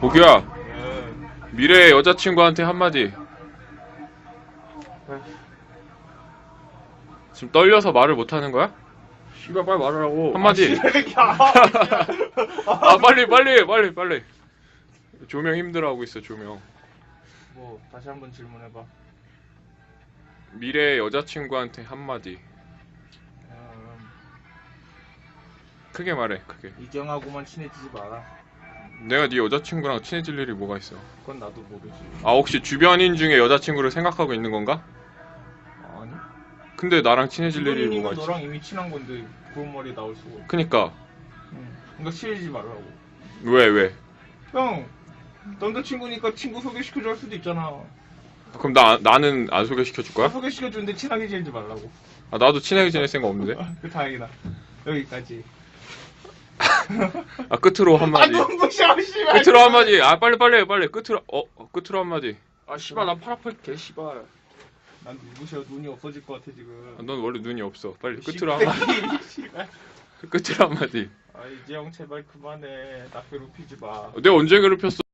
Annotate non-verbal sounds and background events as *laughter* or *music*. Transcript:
보규야, 예. 미래의 여자친구한테 한마디. 지금 떨려서 말을 못하는 거야? 씨발 빨리 말하라고. 한마디. *laughs* 아, 빨리, 빨리, 빨리, 빨리. 조명 힘들어하고 있어, 조명. 뭐 다시 한번 질문해봐. 미래의 여자친구한테 한마디. 음, 크게 말해, 크게. 이경하고만 친해지지 마라. 내가 네 여자친구랑 친해질 일이 뭐가 있어? 그건 나도 모르지. 아, 혹시 주변인 중에 여자친구를 생각하고 있는 건가? 아니? 근데 나랑 친해질 일이 뭐가 있지? 너랑 이미 친한 건데 그런 말이 나올 수가. 없어. 그니까, 응. 그러니까 친해지지 말라고. 왜, 왜? 형, 남자친구니까 친구 소개시켜줄 할 수도 있잖아. 그럼 나, 나는 안 소개시켜줄 거야? 소개시켜주는데 친하게 지내지 말라고. 아, 나도 친하게 지낼 생각 없는데? *laughs* 그 다행이다. 여기까지. *laughs* 아, 끝으로 아, 한마디. 눈부셔, 씨발. 끝으로 한마디. 아, 빨리, 빨리, 해, 빨리. 끝으로, 어, 어, 끝으로 한마디. 아, 씨발, 나팔 아파, 개, 씨발. 난 눈부셔, 눈이 없어질 것 같아, 지금. 아, 넌 원래 눈이 없어. 빨리, 끝으로 한마디. 씨발. 끝으로 한마디. 아, 이제 형, 제발 그만해. 나 괴롭히지 마. 내가 언제 괴롭혔어?